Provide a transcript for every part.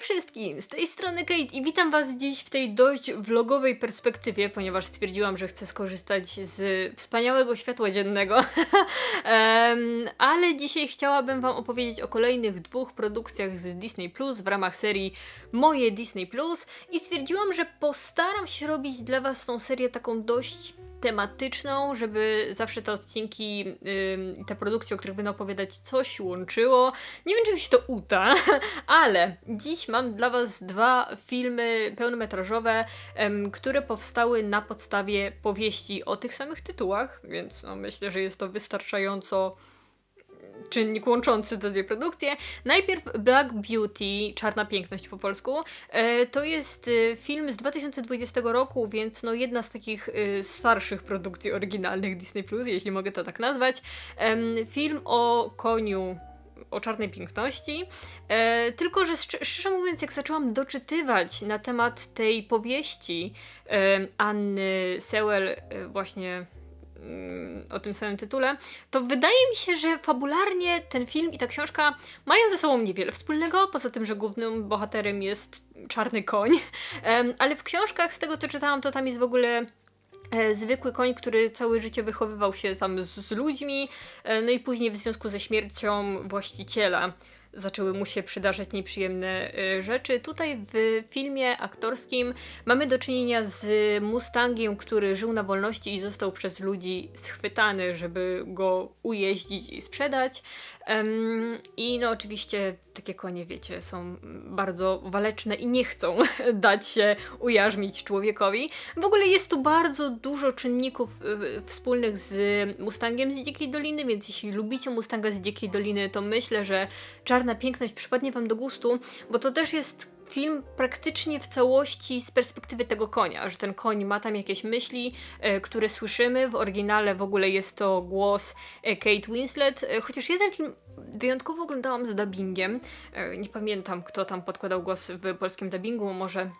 wszystkim, z tej strony Kate i witam was dziś w tej dość vlogowej perspektywie, ponieważ stwierdziłam, że chcę skorzystać z wspaniałego światła dziennego. Em, ale dzisiaj chciałabym wam opowiedzieć o kolejnych dwóch produkcjach z Disney Plus w ramach serii Moje Disney Plus i stwierdziłam, że postaram się robić dla was tą serię taką dość tematyczną, żeby zawsze te odcinki i te produkcje, o których będę opowiadać, coś łączyło. Nie wiem, czy mi się to uda, ale dziś mam dla Was dwa filmy pełnometrażowe, które powstały na podstawie powieści o tych samych tytułach, więc no, myślę, że jest to wystarczająco czynnik łączący te dwie produkcje. Najpierw Black Beauty, Czarna Piękność po polsku. E, to jest e, film z 2020 roku, więc no jedna z takich e, starszych produkcji oryginalnych Disney+, jeśli mogę to tak nazwać. Film o koniu o czarnej piękności. E, tylko, że szcz- szczerze mówiąc, jak zaczęłam doczytywać na temat tej powieści e, Anny Sewell, e, właśnie o tym samym tytule, to wydaje mi się, że fabularnie ten film i ta książka mają ze sobą niewiele wspólnego, poza tym, że głównym bohaterem jest czarny koń. Ale w książkach, z tego co czytałam, to tam jest w ogóle e, zwykły koń, który całe życie wychowywał się tam z, z ludźmi, e, no i później w związku ze śmiercią właściciela zaczęły mu się przydarzać nieprzyjemne e, rzeczy. Tutaj w filmie aktorskim mamy do czynienia z Mustangiem, który żył na wolności i został przez ludzi schwytany, żeby go ujeździć i sprzedać. I no oczywiście takie konie, wiecie, są bardzo waleczne i nie chcą dać się ujarzmić człowiekowi. W ogóle jest tu bardzo dużo czynników y, wspólnych z Mustangiem z Dzikiej Doliny, więc jeśli lubicie Mustanga z Dzikiej Doliny, to myślę, że Czarna Piękność przypadnie Wam do gustu, bo to też jest film praktycznie w całości z perspektywy tego konia, że ten koń ma tam jakieś myśli, e, które słyszymy. W oryginale w ogóle jest to głos e, Kate Winslet, e, chociaż jeden film wyjątkowo oglądałam z dubbingiem. Nie pamiętam, kto tam podkładał głos w polskim dubbingu, może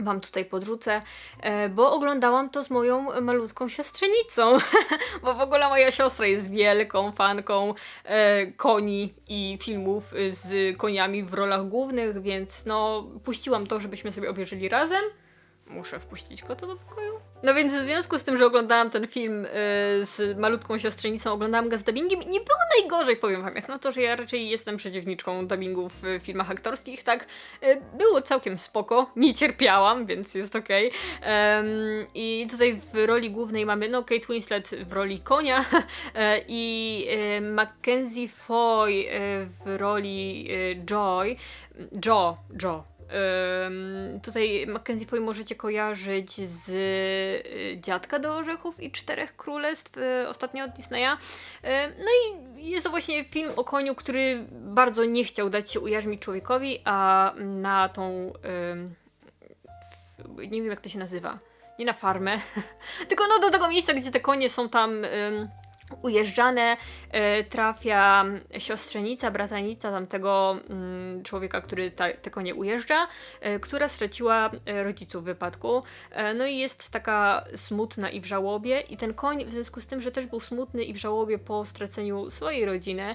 Wam tutaj podrzucę, e, bo oglądałam to z moją malutką siostrzenicą, bo w ogóle moja siostra jest wielką fanką e, koni i filmów z koniami w rolach głównych, więc no puściłam to, żebyśmy sobie obejrzeli razem. Muszę wpuścić kota do pokoju. No więc w związku z tym, że oglądałam ten film y, z malutką siostrzenicą, oglądałam go z dubbingiem i nie było najgorzej, powiem wam, jak no to, że ja raczej jestem przeciwniczką dubbingu w y, filmach aktorskich, tak, y, było całkiem spoko, nie cierpiałam, więc jest okej. Em, I tutaj w roli głównej mamy, no, Kate Winslet w roli konia e, i e, Mackenzie Foy e, w roli e, Joy, Jo, Jo, tutaj Mackenzie Foy możecie kojarzyć z y, Dziadka do Orzechów i Czterech Królestw, y, ostatnio od Disneya. No i jest to właśnie film o koniu, który bardzo nie chciał dać się ujarzmić człowiekowi, a na tą... nie wiem jak to się nazywa. Nie na farmę, tylko no do tego miejsca, gdzie te konie są tam... Ujeżdżane e, trafia siostrzenica, bratanica tamtego mm, człowieka, który ta, te konie ujeżdża, e, która straciła e, rodziców w wypadku. No i jest taka smutna i w żałobie i ten koń w związku z tym, że też był smutny i w żałobie po straceniu swojej rodziny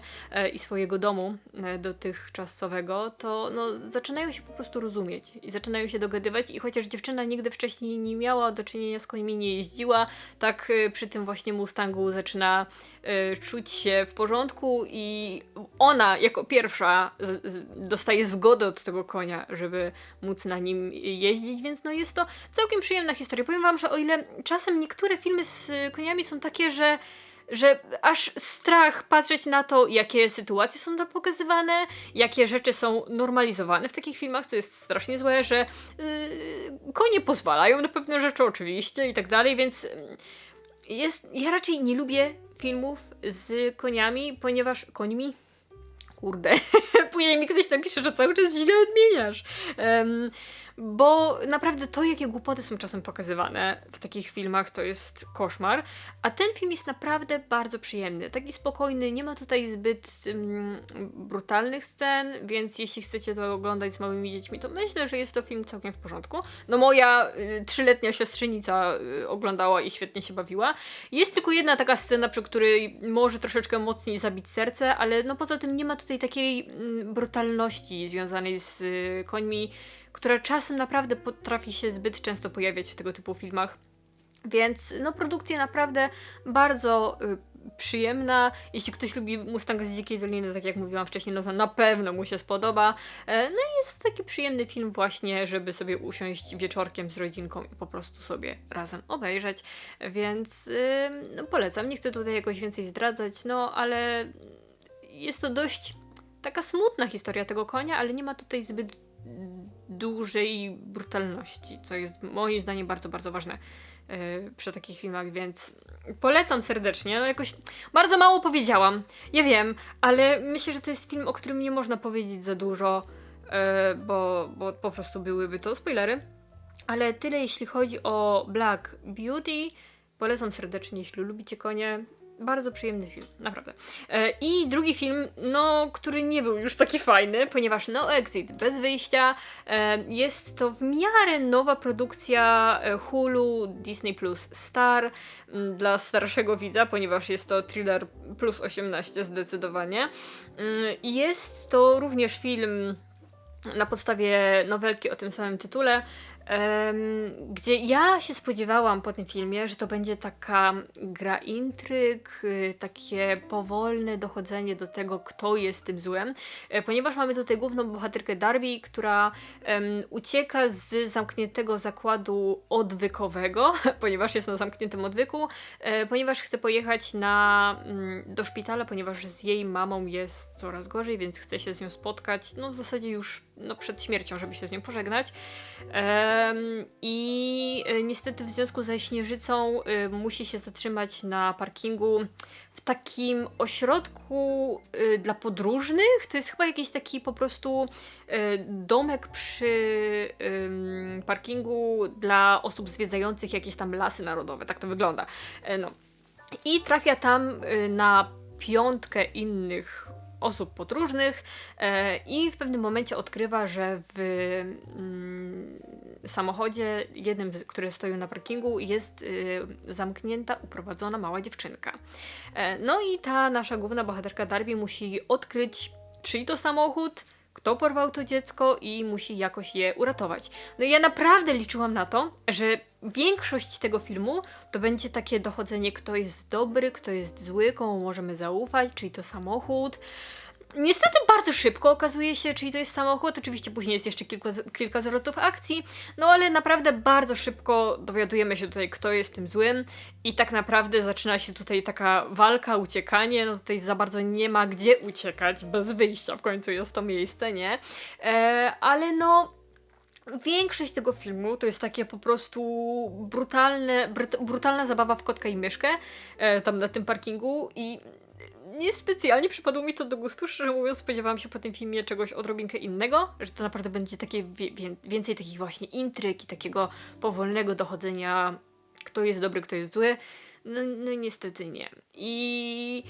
i swojego domu dotychczasowego, to no, zaczynają się po prostu rozumieć i zaczynają się dogadywać i chociaż dziewczyna nigdy wcześniej nie miała do czynienia z końmi, nie jeździła, tak przy tym właśnie Mustangu zaczyna czuć się w porządku i ona jako pierwsza dostaje zgodę od tego konia, żeby móc na nim jeździć, więc no jest to całkiem przyjemna historia. Powiem wam, że o ile czasem niektóre filmy z koniami są takie, że że aż strach patrzeć na to, jakie sytuacje są tam pokazywane, jakie rzeczy są normalizowane w takich filmach, co jest strasznie złe, że yy, konie pozwalają na pewne rzeczy oczywiście i tak dalej, więc jest, ja raczej nie lubię filmów z koniami, ponieważ końmi? Kurde, później mi ktoś napisze, że cały czas źle odmieniasz. Em, bo naprawdę to, jakie głupoty są czasem pokazywane w takich filmach, to jest koszmar. A ten film jest naprawdę bardzo przyjemny. Taki spokojny, nie ma tutaj zbyt mm, brutalnych scen, więc jeśli chcecie to oglądać z małymi dziećmi, to myślę, że jest to film całkiem w porządku. No moja y, trzyletnia siostrzenica y, oglądała i świetnie się bawiła. Jest tylko jedna taka scena, przy której może troszeczkę mocniej zabić serce, ale no poza tym nie ma tutaj tutaj takiej mm, brutalności związanej z y, końmi, która czasem naprawdę potrafi się zbyt często pojawiać w tego typu filmach. Więc no produkcja naprawdę bardzo y, przyjemna. Jeśli ktoś lubi Mustanga z Dzikiej Doliny, tak jak mówiłam wcześniej, no to na pewno mu się spodoba. E, no i jest to taki przyjemny film właśnie, żeby sobie usiąść wieczorkiem z rodzinką i po prostu sobie razem obejrzeć. Więc y, no, polecam. Nie chcę tutaj jakoś więcej zdradzać, no ale jest to dość taka smutna historia tego konia, ale nie ma tutaj zbyt dużej brutalności, co jest moim zdaniem bardzo, bardzo ważne yy, przy takich filmach, więc polecam serdecznie. No jakoś bardzo mało powiedziałam, ja wiem, ale myślę, że to jest film, o którym nie można powiedzieć za dużo, yy, bo, bo po prostu byłyby to spoilery. Ale tyle jeśli chodzi o Black Beauty. Polecam serdecznie, jeśli lubicie konie. Bardzo przyjemny film, naprawdę. E, I drugi film, no, który nie był już taki fajny, ponieważ No Exit, bez wyjścia, e, jest to w miarę nowa produkcja e, Hulu, Disney Plus Star dla starszego widza, ponieważ jest to thriller plus 18 zdecydowanie. Jest to również film na podstawie nowelki o tym samym tytule, gdzie ja się spodziewałam po tym filmie, że to będzie taka gra intryg, y, takie powolne dochodzenie do tego, kto jest tym złem, e, ponieważ mamy tutaj główną bohaterkę Darby, która em, ucieka z zamkniętego zakładu odwykowego, ponieważ jest na zamkniętym odwyku, e, ponieważ chce pojechać na, mm, do szpitala, ponieważ z jej mamą jest coraz gorzej, więc chce się z nią spotkać, no w zasadzie już no, przed śmiercią, żeby się z nią pożegnać. Em, I e, niestety w związku ze śnieżycą e, musi się zatrzymać na parkingu w takim ośrodku e, dla podróżnych. To jest chyba jakiś taki po prostu e, domek przy parkingu dla osób zwiedzających jakieś tam lasy narodowe. Tak to wygląda. E, No. I trafia tam y, na piątkę innych osób podróżnych e, i w pewnym momencie odkrywa, że w mm, samochodzie, jednym, który stoi na parkingu, jest y, zamknięta, uprowadzona mała dziewczynka. E, no i ta nasza główna bohaterka Darby musi odkryć, czyj to samochód, kto porwał to dziecko i musi jakoś je uratować. No i ja naprawdę liczyłam na to, że większość tego filmu to będzie takie dochodzenie, kto jest dobry, kto jest zły, komu możemy zaufać, czyli to samochód. Niestety bardzo szybko okazuje się, czyli to jest samochód. Oczywiście później jest jeszcze kilka, kilka zwrotów akcji, no ale naprawdę bardzo szybko dowiadujemy się tutaj, kto jest tym złym, i tak naprawdę zaczyna się tutaj taka walka, uciekanie. No tutaj za bardzo nie ma gdzie uciekać, bez wyjścia w końcu jest to miejsce, nie? E, ale no, Większość tego filmu to jest takie po prostu brutalne, brutalna zabawa w kotka i myszkę e, tam na tym parkingu i niespecjalnie przypadło mi to do gustu, szczerze mówiąc spodziewałam się po tym filmie czegoś odrobinkę innego, że to naprawdę będzie takie wie, więcej takich właśnie intryg i takiego powolnego dochodzenia kto jest dobry, kto jest zły. No, no niestety nie. I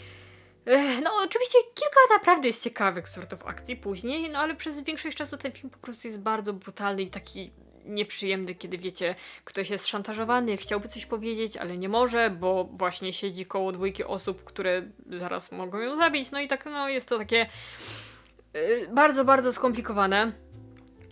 Ech, No, oczywiście kilka naprawdę jest ciekawych zwrotów akcji później, no ale przez większość czasu ten film po prostu jest bardzo brutalny i taki nieprzyjemny, kiedy wiecie, ktoś jest szantażowany, chciałby coś powiedzieć, ale nie może, bo właśnie siedzi koło dwójki osób, które zaraz mogą ją zabić. No i tak, no jest to takie yy, bardzo, bardzo skomplikowane.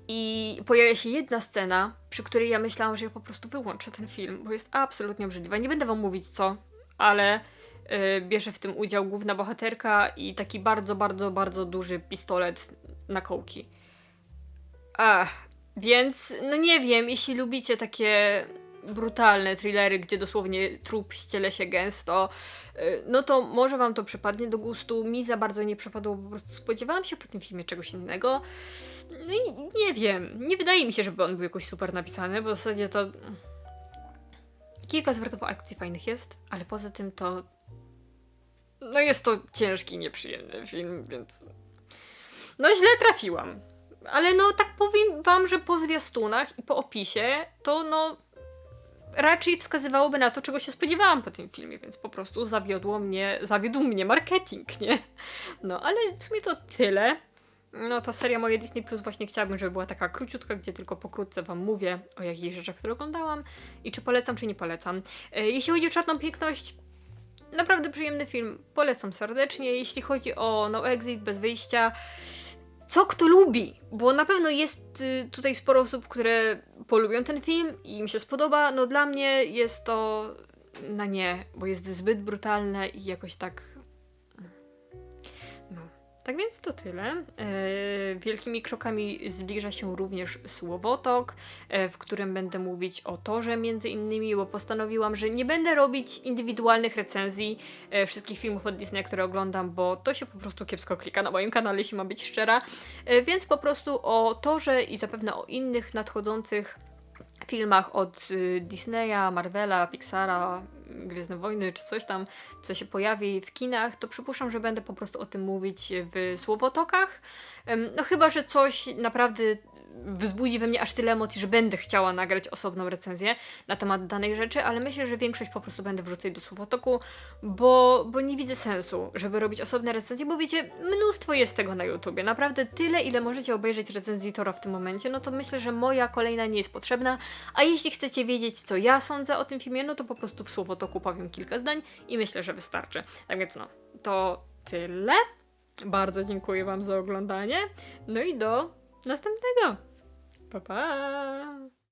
I pojawia się jedna scena, przy której ja myślałam, że ja po prostu wyłączę ten film, bo jest absolutnie obrzydliwa. Nie będę wam mówić co, ale y, bierze w tym udział główna bohaterka i taki bardzo, bardzo, bardzo duży pistolet na kołki. Ach, więc no nie wiem, jeśli lubicie takie brutalne thrillery, gdzie dosłownie trup ściele się gęsto, y, no to może wam to przypadnie do gustu. Mi za bardzo nie przypadło, po prostu spodziewałam się po tym filmie czegoś innego. No i nie wiem, nie wydaje mi się, żeby on był jakoś super napisany, bo w zasadzie to kilka zwrotów akcji fajnych jest, ale poza tym to no jest to ciężki, nieprzyjemny film, więc no źle trafiłam. Ale no tak powiem wam, że po zwiastunach i po opisie to no raczej wskazywałoby na to, czego się spodziewałam po tym filmie, więc po prostu zawiodło mnie, zawiódł mnie marketing, nie? No, ale w sumie to tyle. No, ta seria moje Disney Plus właśnie chciałabym, żeby była taka króciutka, gdzie tylko pokrótce wam mówię o jakichś rzeczach, które oglądałam i czy polecam, czy nie polecam. E, Jeśli chodzi o Czarną Piękność, naprawdę przyjemny film, polecam serdecznie. Jeśli chodzi o No Exit, bez wyjścia, co kto lubi, bo na pewno jest y, tutaj sporo osób, które polubią ten film i im się spodoba. No dla mnie jest to na nie, bo jest zbyt brutalne i jakoś tak. Tak więc to tyle. E, wielkimi krokami zbliża się również Słowotok, e, w którym będę mówić o torze między innymi, bo postanowiłam, że nie będę robić indywidualnych recenzji e, wszystkich filmów od Disneya, które oglądam, bo to się po prostu kiepsko klika na moim kanale, jeśli ma być szczera. Więc po prostu o torze i zapewne o innych nadchodzących filmach od y, Disneya, Marvela, Pixara, Gwiezdne Wojny czy coś tam, co się pojawi w kinach, to przypuszczam, że będę po prostu o tym mówić w słowotokach. No chyba, że coś naprawdę wzbudzi we mnie aż tyle emocji, że będę chciała nagrać osobną recenzję na temat danej rzeczy, ale myślę, że większość po prostu będę wrzucać do słowotoku, bo, bo nie widzę sensu, żeby robić osobne recenzje, bo wiecie, mnóstwo jest tego na YouTubie. Naprawdę tyle, ile możecie obejrzeć recenzji Tora w tym momencie, no to myślę, że moja kolejna nie jest potrzebna. A jeśli chcecie wiedzieć, co ja sądzę o tym filmie, no to po prostu w słowotoku powiem kilka zdań i myślę, że wystarczy. Tak więc no, to tyle. Bardzo dziękuję Wam za oglądanie. No i do następnego. Pa pa!